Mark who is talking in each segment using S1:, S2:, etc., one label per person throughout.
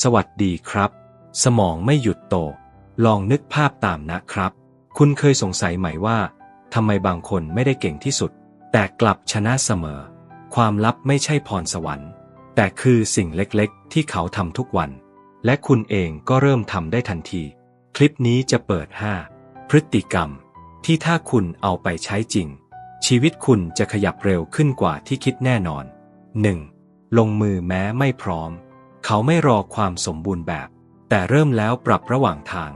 S1: สวัสดีครับ สมองไม่หยุดโต ลองนึกภาพตามนะครับ คุณเคยสงสัยไหมว่าทำไมบางคนไม่ได้เก่งที่สุด แต่กลับชนะเสมอ ความลับไม่ใช่พรสวรรค์ แต่คือสิ่งเล็กๆ ที่เขาทำทุกวัน และคุณเองก็เริ่มทำได้ทันที คลิปนี้จะเปิด 5 พฤติกรรม ที่ถ้าคุณเอาไปใช้จริง ชีวิตคุณจะขยับเร็วขึ้นกว่าที่คิดแน่นอน 1. ลงมือแม้ไม่พร้อม เขาไม่รอความสมบูรณ์แบบ แต่เริ่มแล้วปรับระหว่างทาง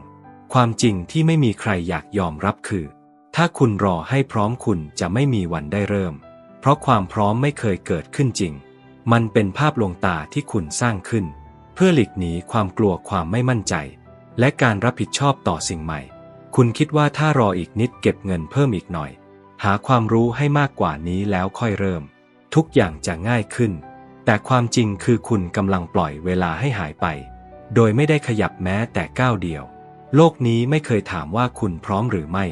S1: ความจริงที่ไม่มีใครอยากยอมรับคือ ถ้าคุณรอให้พร้อมคุณจะไม่มีวันได้เริ่ม เพราะความพร้อมไม่เคยเกิดขึ้นจริง มันเป็นภาพลวงตาที่คุณสร้างขึ้น เพื่อหลีกหนีความกลัวความไม่มั่นใจ และการรับผิดชอบต่อสิ่งใหม่ คุณคิดว่าถ้ารออีกนิดเก็บเงินเพิ่มอีกหน่อย หาความรู้ให้มากกว่านี้แล้วค่อยเริ่ม ทุกอย่างจะง่ายขึ้น แต่ความจริงคือคุณกำลังปล่อยเวลาให้หายไป โดยไม่ได้ขยับแม้แต่ก้าวเดียว โลกนี้ไม่เคยถามว่าคุณพร้อมหรือไม่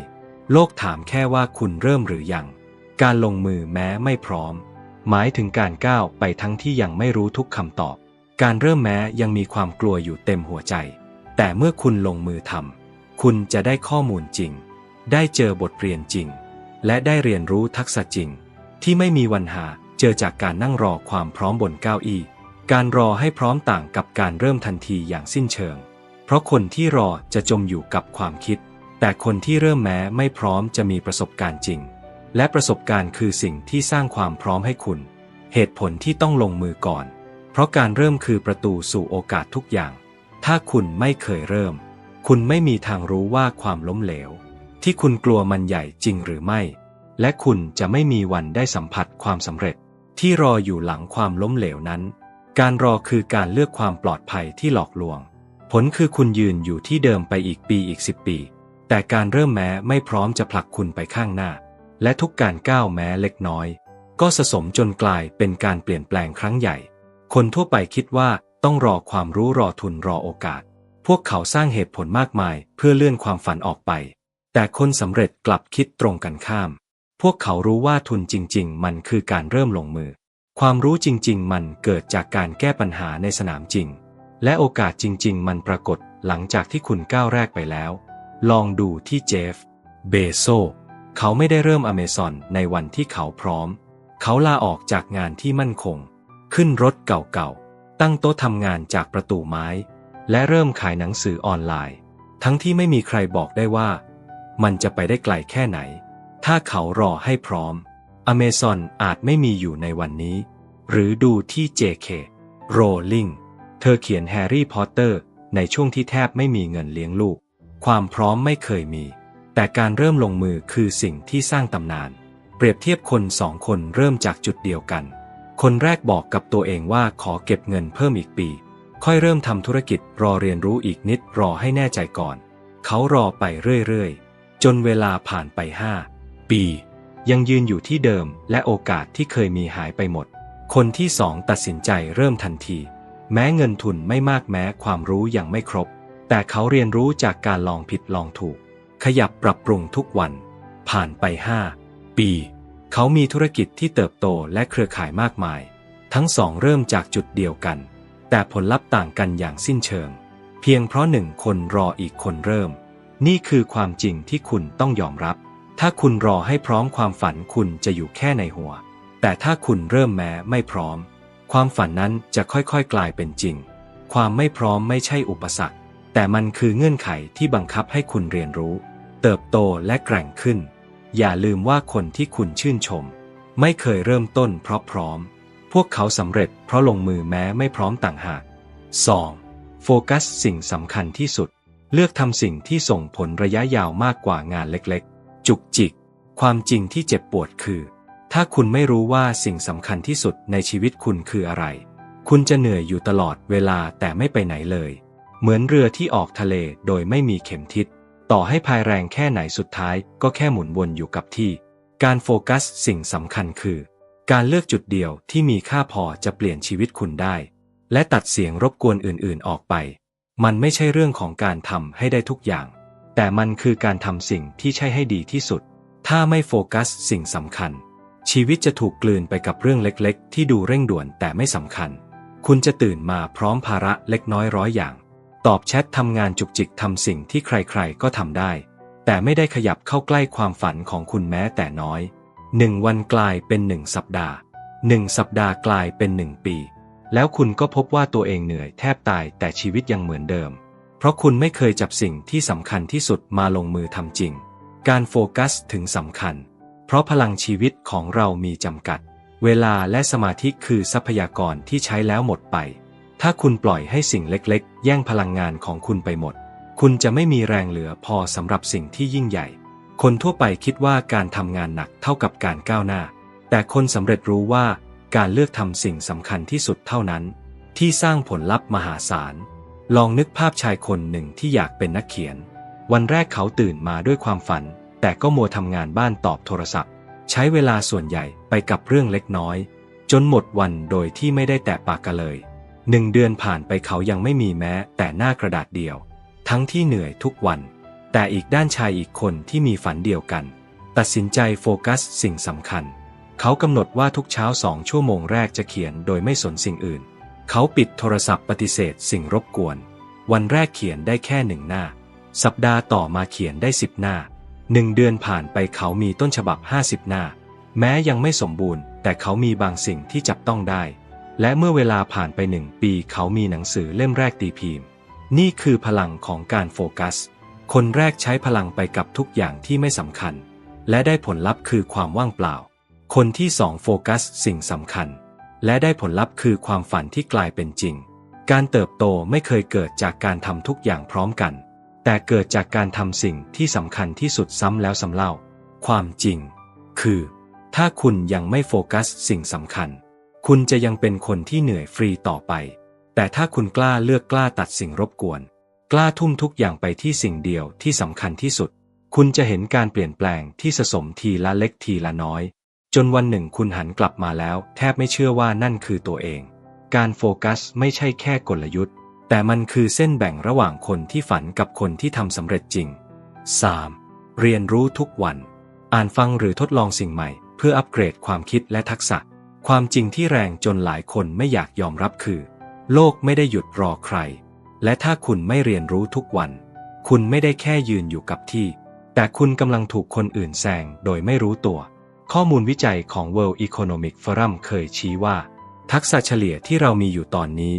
S1: โลกถามแค่ว่าคุณเริ่มหรือยัง การลงมือแม้ไม่พร้อม หมายถึงการก้าวไปทั้งที่ยังไม่รู้ทุกคำตอบ การเริ่มแม้ยังมีความกลัวอยู่เต็มหัวใจ แต่เมื่อคุณลงมือทำคุณจะได้ข้อมูลจริง ได้เจอบทเรียนจริง และได้เรียนรู้ทักษะจริง ที่ไม่มีวันหา เจอจากการนั่งรอความพร้อมบนเก้าอี้ การรอให้พร้อมต่างกับการเริ่มทันทีอย่างสิ้นเชิง เพราะคนที่รอจะจมอยู่กับความคิด แต่คนที่เริ่มแม้ไม่พร้อมจะมีประสบการณ์จริง และประสบการณ์คือสิ่งที่สร้างความพร้อมให้คุณ เหตุผลที่ต้องลงมือก่อน เพราะการเริ่มคือประตูสู่โอกาสทุกอย่าง ถ้าคุณไม่เคยเริ่ม คุณไม่มีทางรู้ว่าความล้มเหลว ที่คุณกลัวมันใหญ่จริงหรือไม่ และคุณจะไม่มีวันได้สัมผัสความสำเร็จ ที่รออยู่หลังความล้มเหลวนั้น การรอคือการเลือกความปลอดภัยที่หลอกลวง ผลคือคุณยืนอยู่ที่เดิมไปอีกปีอีกสิบปี แต่การเริ่มแม้ไม่พร้อมจะผลักคุณไปข้างหน้า และทุกการก้าวแม้เล็กน้อย ก็สะสมจนกลายเป็นการเปลี่ยนแปลงครั้งใหญ่ คนทั่วไปคิดว่าต้องรอความรู้รอทุนรอโอกาส พวกเขาสร้างเหตุผลมากมายเพื่อเลื่อนความฝันออกไป แต่คนสำเร็จกลับคิดตรงกันข้าม วกเขารู้ว่าทุนจริง ๆ มันคือการเริ่มลงมือ ความรู้จริง ๆ มันเกิดจากการแก้ปัญหาในสนามจริง และโอกาสจริง ๆ มันปรากฏหลังจากที่คุณก้าวแรกไปแล้ว ลองดูที่เจฟ เบโซ เขาไม่ได้เริ่มอเมซอนในวันที่เขาพร้อม เขาลาออกจากงานที่มั่นคง ขึ้นรถเก่าๆ ตั้งโต๊ะทำงานจากประตูไม้ และเริ่มขายหนังสือออนไลน์ ทั้งที่ไม่มีใครบอกได้ว่า มันจะไปได้ไกลแค่ไหน ถ้าเขารอให้พร้อม อเมซอนอาจไม่มีอยู่ในวันนี้ หรือดูที่ JK Rowling เธอเขียนแฮร์รี่พอตเตอร์ในช่วงที่แทบไม่มีเงินเลี้ยงลูก ความพร้อมไม่เคยมี แต่การเริ่มลงมือคือสิ่งที่สร้างตำนาน เปรียบเทียบคนสองคนเริ่มจากจุดเดียวกัน คนแรกบอกกับตัวเองว่าขอเก็บเงินเพิ่มอีกปี ค่อยเริ่มทำธุรกิจรอเรียนรู้อีกนิดรอให้แน่ใจก่อน เขารอไปเรื่อยๆ จนเวลาผ่านไปห้า ปียังยืนอยู่ที่เดิมและโอกาสที่เคยมีหายไปหมด คนที่สองตัดสินใจเริ่มทันที แม้เงินทุนไม่มากแม้ความรู้ยังไม่ครบ แต่เขาเรียนรู้จากการลองผิดลองถูก ขยับปรับปรุงทุกวัน ผ่านไปห้าปี เขามีธุรกิจที่เติบโตและเครือข่ายมากมาย ทั้งสองเริ่มจากจุดเดียวกัน แต่ผลลัพธ์ต่างกันอย่างสิ้นเชิง เพียงเพราะหนึ่งคนรออีกคนเริ่ม นี่คือความจริงที่คุณต้องยอมรับ ถ้าคุณรอให้พร้อมความฝันคุณจะอยู่แค่ในหัว แต่ถ้าคุณเริ่มแม้ไม่พร้อม ความฝันนั้นจะค่อยๆกลายเป็นจริง ความไม่พร้อมไม่ใช่อุปสรรค แต่มันคือเงื่อนไขที่บังคับให้คุณเรียนรู้ เติบโตและแกร่งขึ้น อย่าลืมว่าคนที่คุณชื่นชม ไม่เคยเริ่มต้นเพราะพร้อม พวกเขาสำเร็จเพราะลงมือแม้ไม่พร้อมต่างหาก 2. โฟกัสสิ่งสำคัญที่สุด เลือกทำสิ่งที่ส่งผลระยะยาวมากกว่างานเล็กๆ จุกจิก ความจริงที่เจ็บปวดคือ ถ้าคุณไม่รู้ว่าสิ่งสำคัญที่สุดในชีวิตคุณคืออะไร คุณจะเหนื่อยอยู่ตลอดเวลาแต่ไม่ไปไหนเลย เหมือนเรือที่ออกทะเลโดยไม่มีเข็มทิศ ต่อให้พายแรงแค่ไหนสุดท้ายก็แค่หมุนวนอยู่กับที่ การโฟกัสสิ่งสำคัญคือ การเลือกจุดเดียวที่มีค่าพอจะเปลี่ยนชีวิตคุณได้ และตัดเสียงรบกวนอื่นๆออกไป มันไม่ใช่เรื่องของการทำให้ได้ทุกอย่าง แต่มันคือการทำสิ่งที่ใช่ให้ดีที่สุด ถ้าไม่โฟกัสสิ่งสำคัญ ชีวิตจะถูกกลืนไปกับเรื่องเล็กๆ ที่ดูเร่งด่วนแต่ไม่สำคัญ คุณจะตื่นมาพร้อมภาระเล็กน้อยร้อยอย่าง ตอบแชททำงานจุกจิกทำสิ่งที่ใครๆ ก็ทำได้ แต่ไม่ได้ขยับเข้าใกล้ความฝันของคุณแม้แต่น้อยหนึ่งวันกลายเป็นหนึ่งสัปดาห์หนึ่งสัปดาห์กลายเป็นหนึ่งปี แล้วคุณก็พบว่าตัวเองเหนื่อยแทบตายแต่ชีวิตยังเหมือนเดิม เพราะคุณไม่เคยจับสิ่งที่สำคัญที่สุดมาลงมือทำจริง การโฟกัสถึงสำคัญ เพราะพลังชีวิตของเรามีจำกัด เวลาและสมาธิคือทรัพยากรที่ใช้แล้วหมดไป ถ้าคุณปล่อยให้สิ่งเล็กๆ แย่งพลังงานของคุณไปหมด คุณจะไม่มีแรงเหลือพอสำหรับสิ่งที่ยิ่งใหญ่ คนทั่วไปคิดว่าการทำงานหนักเท่ากับการก้าวหน้า แต่คนสำเร็จรู้ว่าการเลือกทำสิ่งสำคัญที่สุดเท่านั้น ที่สร้างผลลัพธ์มหาศาล ลองนึกภาพชายคนหนึ่งที่อยากเป็นนักเขียน วันแรกเขาตื่นมาด้วยความฝัน แต่ก็มัวทำงานบ้านตอบโทรศัพท์ ใช้เวลาส่วนใหญ่ไปกับเรื่องเล็กน้อย จนหมดวันโดยที่ไม่ได้แตะปากกันเลยหนึ่งเดือนผ่านไปเขายังไม่มีแม้ แต่หน้ากระดาษเดียว ทั้งที่เหนื่อยทุกวัน แต่อีกด้านชายอีกคนที่มีฝันเดียวกัน ตัดสินใจโฟกัสสิ่งสำคัญ เขากำหนดว่าทุกเช้าสองชั่วโมงแรกจะเขียนโดยไม่สนสิ่งอื่น เขาปิดโทรศัพท์ปฏิเสธสิ่งรบกวน วันแรกเขียนได้แค่หนึ่งหน้า สัปดาห์ต่อมาเขียนได้สิบหน้าหนึ่งเดือนผ่านไปเขามีต้นฉบับห้าสิบหน้า แม้ยังไม่สมบูรณ์ แต่เขามีบางสิ่งที่จับต้องได้ และเมื่อเวลาผ่านไปหนึ่งปีเขามีหนังสือเล่มแรกตีพิมพ์ นี่คือพลังของการโฟกัส คนแรกใช้พลังไปกับทุกอย่างที่ไม่สำคัญ และได้ผลลัพธ์คือความว่างเปล่า คนที่สองโฟกัสสิ่งสำคัญ และได้ผลลัพธ์คือความฝันที่กลายเป็นจริง การเติบโตไม่เคยเกิดจากการทำทุกอย่างพร้อมกัน แต่เกิดจากการทำสิ่งที่สำคัญที่สุดซ้ำแล้วซ้ำเล่า ความจริง คือ ถ้าคุณยังไม่โฟกัสสิ่งสำคัญ คุณจะยังเป็นคนที่เหนื่อยฟรีต่อไป แต่ถ้าคุณกล้าเลือกกล้าตัดสิ่งรบกวน กล้าทุ่มทุกอย่างไปที่สิ่งเดียวที่สำคัญที่สุด คุณจะเห็นการเปลี่ยนแปลงที่สะสมทีละเล็กทีละน้อย จนวันหนึ่งคุณหันกลับมาแล้ว แทบไม่เชื่อว่านั่นคือตัวเอง การโฟกัสไม่ใช่แค่กลยุทธ์ แต่มันคือเส้นแบ่งระหว่างคนที่ฝันกับคนที่ทำสำเร็จจริง 3. เรียนรู้ทุกวัน อ่านฟังหรือทดลองสิ่งใหม่ เพื่ออัปเกรดความคิดและทักษะ ความจริงที่แรงจนหลายคนไม่อยากยอมรับคือ โลกไม่ได้หยุดรอใคร และถ้าคุณไม่เรียนรู้ทุกวัน คุณไม่ได้แค่ยืนอยู่กับที่ แต่คุณกำลังถูกคนอื่นแซงโดยไม่รู้ตัว ข้อมูลวิจัยของ World Economic Forum เคยชี้ว่า ทักษะเฉลี่ยที่เรามีอยู่ตอนนี้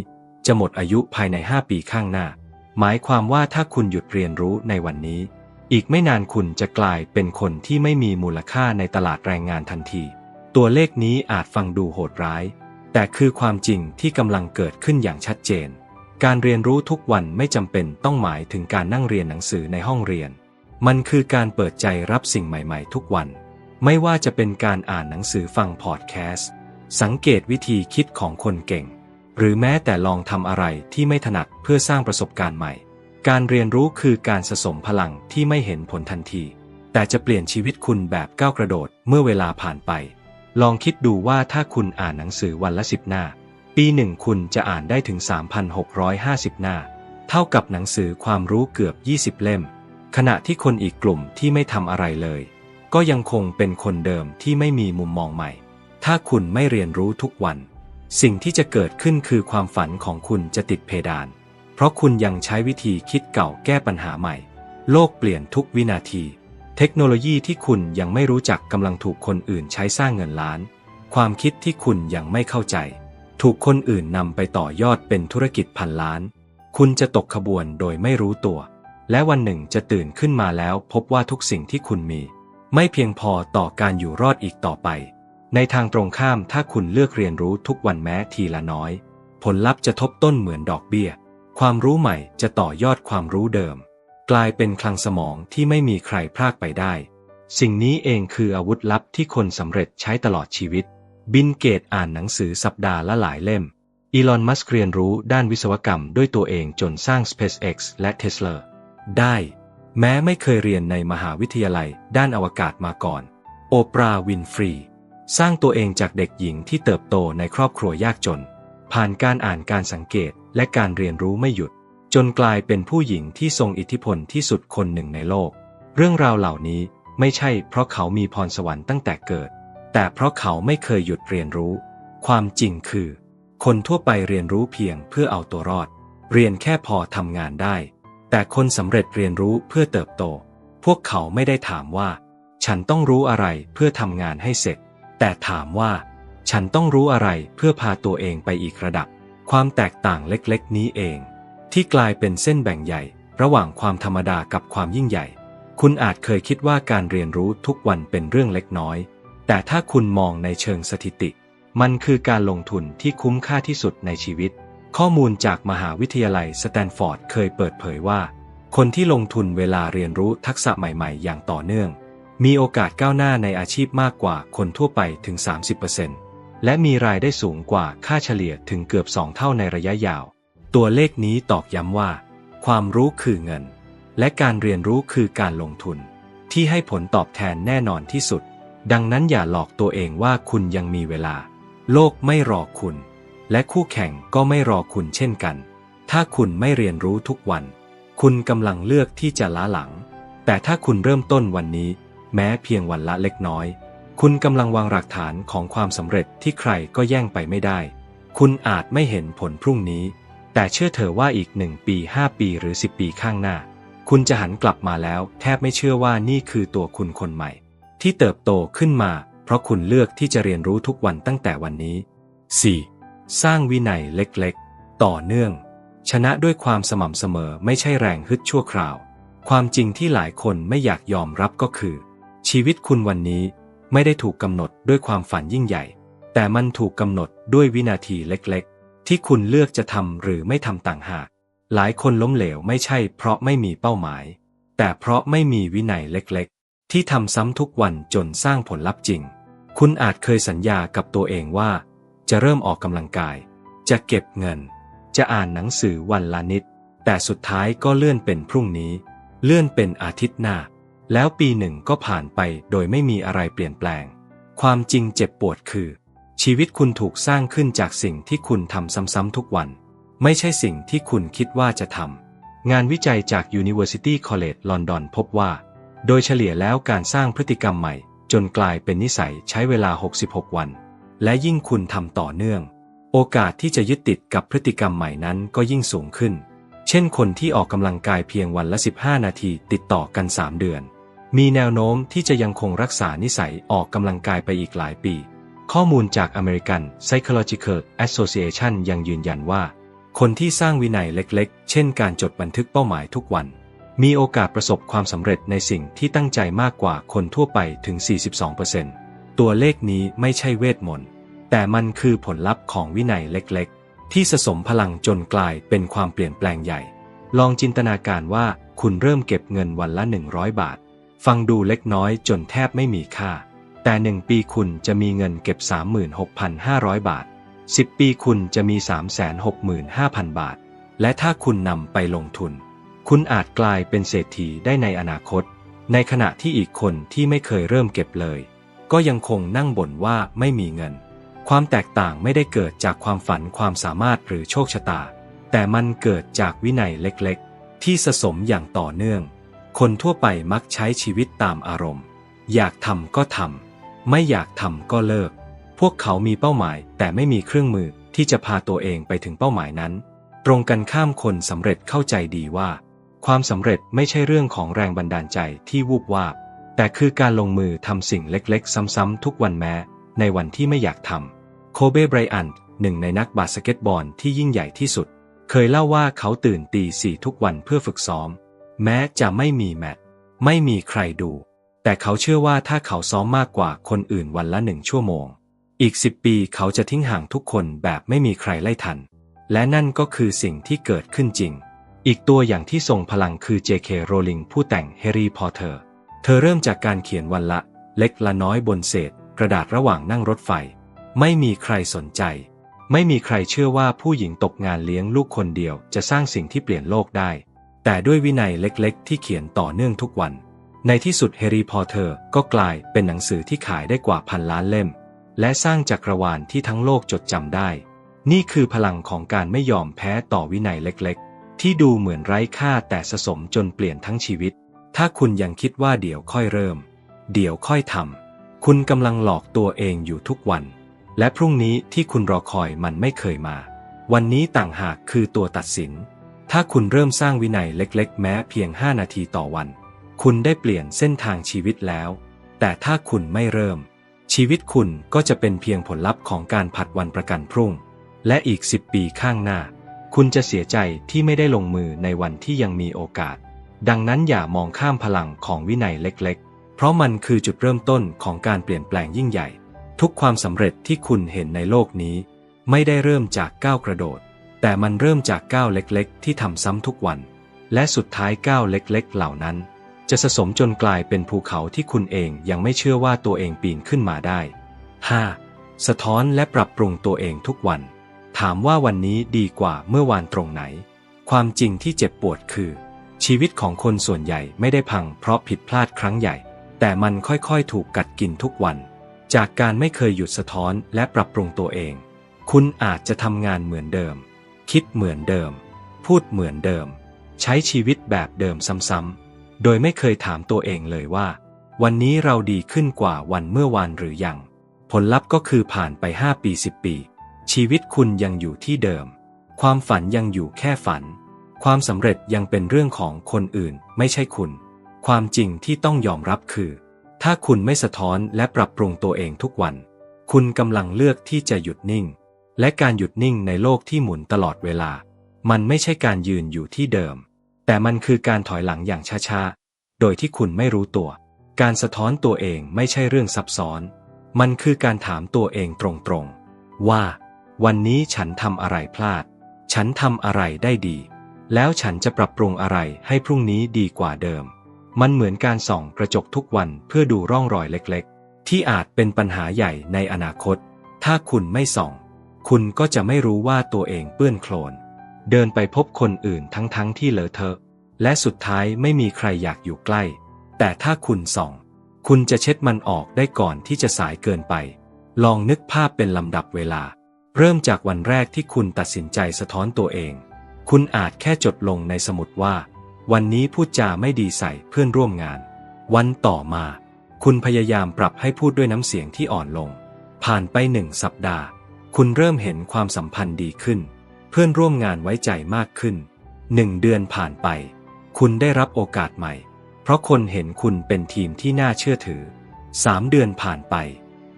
S1: จะหมดอายุภายใน 5 ปีข้างหน้า หมายความว่าถ้าคุณหยุดเรียนรู้ในวันนี้ อีกไม่นานคุณจะกลายเป็นคนที่ไม่มีมูลค่าในตลาดแรงงานทันที ตัวเลขนี้อาจฟังดูโหดร้าย แต่คือความจริงที่กำลังเกิดขึ้นอย่างชัดเจน การเรียนรู้ทุกวันไม่จำเป็นต้องหมายถึงการนั่งเรียนหนังสือในห้องเรียน มันคือการเปิดใจรับสิ่งใหม่ ๆ ทุกวัน ไม่ว่าจะเป็นการอ่านหนังสือฟังพอดแคสต์ สังเกตวิธีคิดของคนเก่ง หรือแม้แต่ลองทำอะไรที่ไม่ถนัดเพื่อสร้างประสบการณ์ใหม่ การเรียนรู้คือการสะสมพลังที่ไม่เห็นผลทันที แต่จะเปลี่ยนชีวิตคุณแบบก้าวกระโดดเมื่อเวลาผ่านไป ลองคิดดูว่าถ้าคุณอ่านหนังสือวันละสิบหน้า ปีหนึ่งคุณจะอ่านได้ถึง 3,650 หน้า เท่ากับหนังสือความรู้เกือบ 20 เล่ม ขณะที่คนอีกกลุ่มที่ไม่ทำอะไรเลย ก็ยังคงเป็นคนเดิมที่ไม่มีมุมมองใหม่ ถ้าคุณไม่เรียนรู้ทุกวัน สิ่งที่จะเกิดขึ้นคือความฝันของคุณจะติดเพดาน เพราะคุณยังใช้วิธีคิดเก่าแก้ปัญหาใหม่ โลกเปลี่ยนทุกวินาที เทคโนโลยีที่คุณยังไม่รู้จักกำลังถูกคนอื่นใช้สร้างเงินล้าน ความคิดที่คุณยังไม่เข้าใจ ถูกคนอื่นนำไปต่อยอดเป็นธุรกิจพันล้าน คุณจะตกขบวนโดยไม่รู้ตัว และวันหนึ่งจะตื่นขึ้นมาแล้วพบว่าทุกสิ่งที่คุณมี ไม่เพียงพอต่อการอยู่รอดอีกต่อไป ในทางตรงข้ามถ้าคุณเลือกเรียนรู้ทุกวันแม้ทีละน้อย ผลลัพธ์จะทบต้นเหมือนดอกเบี้ย ความรู้ใหม่จะต่อยอดความรู้เดิม กลายเป็นคลังสมองที่ไม่มีใครพรากไปได้ สิ่งนี้เองคืออาวุธลับที่คนสำเร็จใช้ตลอดชีวิต บินเกตอ่านหนังสือสัปดาห์ละหลายเล่มอีลอน มัสก์เรียนรู้ด้านวิศวกรรมด้วยตัวเองจนสร้าง SpaceX และ Tesla ได้ แม้ไม่เคยเรียนในมหาวิทยาลัยด้านอวกาศมาก่อน โอปราห์วินฟรี สร้างตัวเองจากเด็กหญิงที่เติบโตในครอบครัวยากจน ผ่านการอ่านการสังเกตและการเรียนรู้ไม่หยุด จนกลายเป็นผู้หญิงที่ทรงอิทธิพลที่สุดคนหนึ่งในโลก เรื่องราวเหล่านี้ไม่ใช่เพราะเขามีพรสวรรค์ตั้งแต่เกิด แต่เพราะเขาไม่เคยหยุดเรียนรู้ ความจริงคือ คนทั่วไปเรียนรู้เพียงเพื่อเอาตัวรอด เรียนแค่พอทำงานได้ แต่คนสำเร็จเรียนรู้เพื่อเติบโต พวกเขาไม่ได้ถามว่า ฉันต้องรู้อะไรเพื่อทำงานให้เสร็จ แต่ถามว่า ฉันต้องรู้อะไรเพื่อพาตัวเองไปอีกระดับ ความแตกต่างเล็กๆ นี้เอง ที่กลายเป็นเส้นแบ่งใหญ่ ระหว่างความธรรมดากับความยิ่งใหญ่ คุณอาจเคยคิดว่าการเรียนรู้ทุกวันเป็นเรื่องเล็กน้อย แต่ถ้าคุณมองในเชิงสถิติ มันคือการลงทุนที่คุ้มค่าที่สุดในชีวิต ข้อมูลจากมหาวิทยาลัยสแตนฟอร์ดเคยเปิดเผยว่า คนที่ลงทุนเวลาเรียนรู้ทักษะใหม่ๆ อย่างต่อเนื่อง มีโอกาสก้าวหน้าในอาชีพมากกว่าคนทั่วไปถึง 30%และมีรายได้สูงกว่าค่าเฉลี่ยถึงเกือบ 2 เท่าในระยะยาว ตัวเลขนี้ตอกย้ำว่า ความรู้คือเงิน และการเรียนรู้คือการลงทุน ที่ให้ผลตอบแทนแน่นอนที่สุด ดังนั้นอย่าหลอกตัวเองว่าคุณยังมีเวลา โลกไม่รอคุณ และคู่แข่งก็ไม่รอคุณเช่นกัน ถ้าคุณไม่เรียนรู้ทุกวัน คุณกำลังเลือกที่จะล้าหลัง แต่ถ้าคุณเริ่มต้นวันนี้ แม้เพียงวันละเล็กน้อย คุณกำลังวางหลักฐานของความสำเร็จที่ใครก็แย่งไปไม่ได้ คุณอาจไม่เห็นผลพรุ่งนี้ แต่เชื่อเถอะว่าอีกหนึ่งปีห้าปีหรือสิบปีข้างหน้า คุณจะหันกลับมาแล้ว แทบไม่เชื่อว่านี่คือตัวคุณคนใหม่ ที่เติบโตขึ้นมา เพราะคุณเลือกที่จะเรียนรู้ทุกวันตั้งแต่วันนี้ 4. สร้างวินัยเล็กๆ ต่อเนื่อง ชนะด้วยความสม่ำเสมอไม่ใช่แรงฮึดชั่วคราว ความจริงที่หลายคนไม่อยากยอมรับก็คือ ชีวิตคุณวันนี้ไม่ได้ถูกกำหนดด้วยความฝันยิ่งใหญ่ แต่มันถูกกำหนดด้วยวินาทีเล็กๆ ที่คุณเลือกจะทำหรือไม่ทำต่างหาก หลายคนล้มเหลวไม่ใช่เพราะไม่มีเป้าหมาย แต่เพราะไม่มีวินัยเล็กๆ ที่ทำซ้ำทุกวันจนสร้างผลลัพธ์จริง คุณอาจเคยสัญญากับตัวเองว่า จะเริ่มออกกำลังกาย จะเก็บเงิน จะอ่านหนังสือวันละนิด แต่สุดท้ายก็เลื่อนเป็นพรุ่งนี้ เลื่อนเป็นอาทิตย์หน้า แล้วปีหนึ่งก็ผ่านไปโดยไม่มีอะไรเปลี่ยนแปลง ความจริงเจ็บปวดคือ ชีวิตคุณถูกสร้างขึ้นจากสิ่งที่คุณทำซ้ำๆทุกวัน ไม่ใช่สิ่งที่คุณคิดว่าจะทำงานวิจัยจาก University College London พบว่า โดยเฉลี่ยแล้วการสร้างพฤติกรรมใหม่ จนกลายเป็นนิสัยใช้เวลา 66 วัน และยิ่งคุณทำต่อเนื่อง โอกาสที่จะยึดติดกับพฤติกรรมใหม่นั้นก็ยิ่งสูงขึ้น เช่นคนที่ออกกำลังกายเพียงวันละ 15 นาทีติดต่อกัน 3 เดือน มีแนวโน้มที่จะยังคงรักษานิสัยออกกำลังกายไปอีกหลายปี ข้อมูลจาก American Psychological Association ยังยืนยันว่า คนที่สร้างวินัยเล็กๆ เช่นการจดบันทึกเป้าหมายทุกวัน มีโอกาสประสบความสำเร็จในสิ่งที่ตั้งใจมากกว่าคนทั่วไปถึง 42% ตัวเลขนี้ไม่ใช่เวทมนต์ แต่มันคือผลลัพธ์ของวินัยเล็กๆ ที่สะสมพลังจนกลายเป็นความเปลี่ยนแปลงใหญ่ ลองจินตนาการว่าคุณเริ่มเก็บเงินวันละ 100 บาท ฟังดูเล็กน้อยจนแทบไม่มีค่า แต่หนึ่งปีคุณจะมีเงินเก็บ 36,500 บาท 10 ปีคุณจะมี 365,000 บาท และถ้าคุณนำไปลงทุน คุณอาจกลายเป็นเศรษฐีได้ในอนาคต ในขณะที่อีกคนที่ไม่เคยเริ่มเก็บเลย ก็ยังคงนั่งบ่นว่าไม่มีเงิน ความแตกต่างไม่ได้เกิดจากความฝันความสามารถหรือโชคชะตา แต่มันเกิดจากวินัยเล็กๆ ที่สะสมอย่างต่อเนื่อง คนทั่วไปมักใช้ชีวิตตามอารมณ์ อยากทำก็ทำไม่อยากทำก็เลิก พวกเขามีเป้าหมายแต่ไม่มีเครื่องมือที่จะพาตัวเองไปถึงเป้าหมายนั้น ตรงกันข้ามคนสำเร็จเข้าใจดีว่า ความสำเร็จไม่ใช่เรื่องของแรงบันดาลใจที่วูบวาบ แต่คือการลงมือทำสิ่งเล็กๆ ซ้ำๆทุกวันแม้ ในวันที่ไม่อยากทำโคเบไบรอันหนึ่งในนักบาสเกตบอลที่ยิ่งใหญ่ที่สุด เคยเล่าว่าเขาตื่นตีสี่ทุกวันเพื่อฝึกซ้อม แม้จะไม่มีแมตช์ไม่มีใครดู แต่เขาเชื่อว่าถ้าเขาซ้อมมากกว่าคนอื่นวันละหนึ่งชั่วโมง อีกสิบปีเขาจะทิ้งห่างทุกคนแบบไม่มีใครไล่ทัน และนั่นก็คือสิ่งที่เกิดขึ้นจริง อีกตัวอย่างที่ทรงพลังคือ J.K. Rowling ผู้แต่ง Harry Potter เธอเริ่มจากการเขียนวันละ เล็กละน้อยบนเศษ กระดาษระหว่างนั่งรถไฟ ไม่มีใครสนใจ ไม่มีใครเชื่อว่าผู้หญิงตกงานเลี้ยงลูกคนเดียวจะสร้างสิ่งที่เปลี่ยนโลกได้ แต่ด้วยวินัยเล็กๆ ที่เขียนต่อเนื่องทุกวัน ในที่สุด Harry Potter ก็กลายเป็นหนังสือที่ขายได้กว่าพันล้านเล่ม และสร้างจักรวาลที่ทั้งโลกจดจำได้ นี่คือพลังของการไม่ยอมแพ้ต่อวินัยเล็กๆ ที่ดูเหมือนไร้ค่าแต่สะสมจนเปลี่ยนทั้งชีวิต ถ้าคุณยังคิดว่าเดี๋ยวค่อยเริ่ม เดี๋ยวค่อยทำคุณกำลังหลอกตัวเองอยู่ทุกวัน และพรุ่งนี้ที่คุณรอคอยมันไม่เคยมา วันนี้ต่างหากคือตัวตัดสิน ถ้าคุณเริ่มสร้างวินัยเล็ก ๆ แม้เพียง 5 นาทีต่อวัน คุณได้เปลี่ยนเส้นทางชีวิตแล้ว แต่ถ้าคุณไม่เริ่ม ชีวิตคุณก็จะเป็นเพียงผลลัพธ์ของการผัดวันประกันพรุ่ง และอีก 10 ปีข้างหน้า คุณจะเสียใจที่ไม่ได้ลงมือในวันที่ยังมีโอกาส ดังนั้นอย่ามองข้ามพลังของวินัยเล็กๆ เพราะมันคือจุดเริ่มต้นของการเปลี่ยนแปลงยิ่งใหญ่ ทุกความสำเร็จที่คุณเห็นในโลกนี้ ไม่ได้เริ่มจากก้าวกระโดด แต่มันเริ่มจากก้าวเล็กๆ ที่ทำซ้ำทุกวัน และสุดท้ายก้าวเล็กๆ เหล่านั้น จะสะสมจนกลายเป็นภูเขาที่คุณเองยังไม่เชื่อว่าตัวเองปีนขึ้นมาได้ 5. สะท้อนและปรับปรุงตัวเองทุกวัน ถามว่าวันนี้ดีกว่าเมื่อวานตรงไหน ความจริงที่เจ็บปวดคือ ชีวิตของคนส่วนใหญ่ไม่ได้พังเพราะผิดพลาดครั้งใหญ่ แต่มันค่อยๆ ถูกกัดกินทุกวัน จากการไม่เคยหยุดสะท้อนและปรับปรุงตัวเอง คุณอาจจะทำงานเหมือนเดิม คิดเหมือนเดิม พูดเหมือนเดิม ใช้ชีวิตแบบเดิมซ้ำๆ โดยไม่เคยถามตัวเองเลยว่า วันนี้เราดีขึ้นกว่าวันเมื่อวานหรือยัง ผลลัพธ์ก็คือผ่านไป 5 ปี 10 ปี ชีวิตคุณยังอยู่ที่เดิม ความฝันยังอยู่แค่ฝัน ความสำเร็จยังเป็นเรื่องของคนอื่นไม่ใช่คุณ ความจริงที่ต้องยอมรับคือ ถ้าคุณไม่สะท้อนและปรับปรุงตัวเองทุกวัน คุณกำลังเลือกที่จะหยุดนิ่ง และการหยุดนิ่งในโลกที่หมุนตลอดเวลา มันไม่ใช่การยืนอยู่ที่เดิม แต่มันคือการถอยหลังอย่างช้าๆ โดยที่คุณไม่รู้ตัว การสะท้อนตัวเองไม่ใช่เรื่องซับซ้อน มันคือการถามตัวเองตรงๆ ว่า วันนี้ฉันทำอะไรพลาด ฉันทำอะไรได้ดี แล้วฉันจะปรับปรุงอะไรให้พรุ่งนี้ดีกว่าเดิม มันเหมือนการส่องกระจกทุกวันเพื่อดูร่องรอยเล็กๆ ที่อาจเป็นปัญหาใหญ่ในอนาคต ถ้าคุณไม่ส่อง คุณก็จะไม่รู้ว่าตัวเองเปื้อนโคลน เดินไปพบคนอื่นทั้งๆที่เลอะเทอะ และสุดท้ายไม่มีใครอยากอยู่ใกล้ แต่ถ้าคุณส่อง คุณจะเช็ดมันออกได้ก่อนที่จะสายเกินไป ลองนึกภาพเป็นลำดับเวลา เริ่มจากวันแรกที่คุณตัดสินใจสะท้อนตัวเอง คุณอาจแค่จดลงในสมุดว่า วันนี้พูดจาไม่ดีใส่เพื่อนร่วมงาน วันต่อมา คุณพยายามปรับให้พูดด้วยน้ำเสียงที่อ่อนลง ผ่านไปหนึ่งสัปดาห์ คุณเริ่มเห็นความสัมพันธ์ดีขึ้น เพื่อนร่วมงานไว้ใจมากขึ้นหนึ่งเดือนผ่านไป คุณได้รับโอกาสใหม่ เพราะคนเห็นคุณเป็นทีมที่น่าเชื่อถือสามเดือนผ่านไป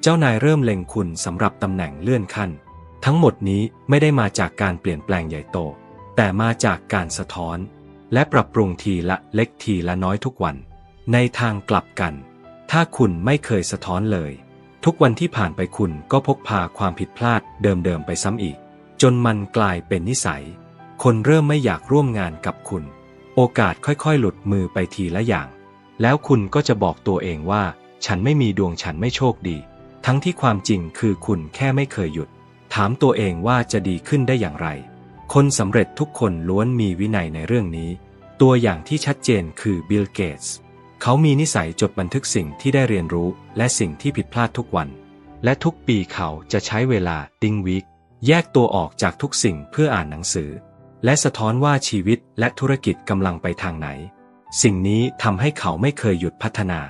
S1: เจ้านายเริ่มเล็งคุณสำหรับตำแหน่งเลื่อนขั้น ทั้งหมดนี้ไม่ได้มาจากการเปลี่ยนแปลงใหญ่โต แต่มาจากการสะท้อน และปรับปรุงทีละเล็กทีละน้อยทุกวัน ในทางกลับกัน ถ้าคุณไม่เคยสะท้อนเลย ทุกวันที่ผ่านไปคุณก็พกพาความผิดพลาดเดิมๆไปซ้ำอีก จนมันกลายเป็นนิสัย คนเริ่มไม่อยากร่วมงานกับคุณ โอกาสค่อยๆ หลุดมือไปทีละอย่าง แล้วคุณก็จะบอกตัวเองว่า ฉันไม่มีดวงฉันไม่โชคดี ทั้งที่ความจริงคือคุณแค่ไม่เคยหยุด ถามตัวเองว่าจะดีขึ้นได้อย่างไร คนสำเร็จทุกคนล้วนมีวินัยในเรื่องนี้ ตัวอย่างที่ชัดเจนคือบิลเกตส์เขามีนิสัยจดบันทึกสิ่งที่ได้เรียนรู้และสิ่งที่ผิดพลาดทุกวัน และทุกปีเขาจะใช้เวลาดิ้งวิกแยกตัวออกจากทุกสิ่งเพื่ออ่านหนังสือ และสะท้อนว่าชีวิตและธุรกิจกำลังไปทางไหน สิ่งนี้ทำให้เขาไม่เคยหยุดพัฒนา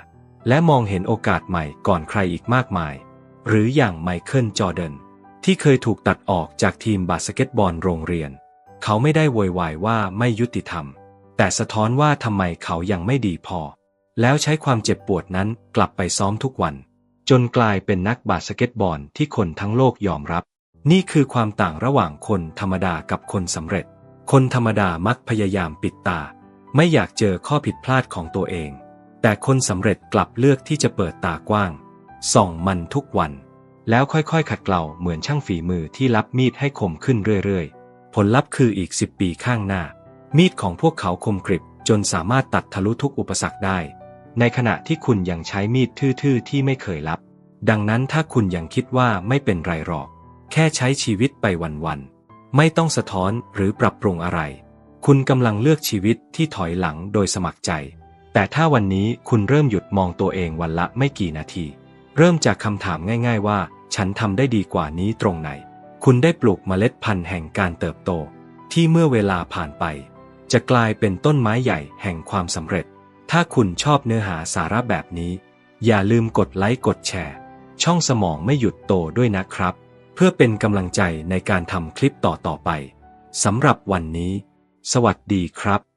S1: และมองเห็นโอกาสใหม่ก่อนใครอีกมากมาย หรืออย่างไมเคิลจอร์แดน ที่เคยถูกตัดออกจากทีมบาสเกตบอลโรงเรียน เขาไม่ได้โวยวายว่าไม่ยุติธรรม แต่สะท้อนว่าทำไมเขายังไม่ดีพอ แล้วใช้ความเจ็บปวดนั้นกลับไปซ้อมทุกวัน จนกลายเป็นนักบาสเกตบอลที่คนทั้งโลกยอมรับ นี่คือความต่างระหว่างคนธรรมดากับคนสำเร็จ คนธรรมดามักพยายามปิดตา ไม่อยากเจอข้อผิดพลาดของตัวเอง แต่คนสำเร็จกลับเลือกที่จะเปิดตากว้างส่องมันทุกวัน แล้วค่อยๆ ขัดเกลาเหมือนช่างฝีมือที่รับมีดให้คมขึ้นเรื่อยๆ ผลลัพธ์คืออีกสิบปีข้างหน้า มีดของพวกเขาคมกริบจนสามารถตัดทะลุทุกอุปสรรคได้ ในขณะที่คุณยังใช้มีดทื่อๆ ที่ไม่เคยรับ ดังนั้นถ้าคุณยังคิดว่าไม่เป็นไรหรอก แค่ใช้ชีวิตไปวันๆ ไม่ต้องสะท้อนหรือปรับปรุงอะไร คุณกำลังเลือกชีวิตที่ถอยหลังโดยสมัครใจ แต่ถ้าวันนี้คุณเริ่มหยุดมองตัวเองวันละไม่กี่นาที เริ่มจากคำถามง่าย ๆว่า ฉันทำได้ดีกว่านี้ตรงไหน คุณได้ปลูกเมล็ดพันธุ์แห่งการเติบโต ที่เมื่อเวลาผ่านไป จะกลายเป็นต้นไม้ใหญ่แห่งความสำเร็จ ถ้าคุณชอบเนื้อหาสาระแบบนี้ อย่าลืมกดไลค์กดแชร์ ช่องสมองไม่หยุดโตด้วยนะครับ เพื่อเป็นกำลังใจในการทำคลิปต่อๆไปสำหรับวันนี้ สวัสดีครับ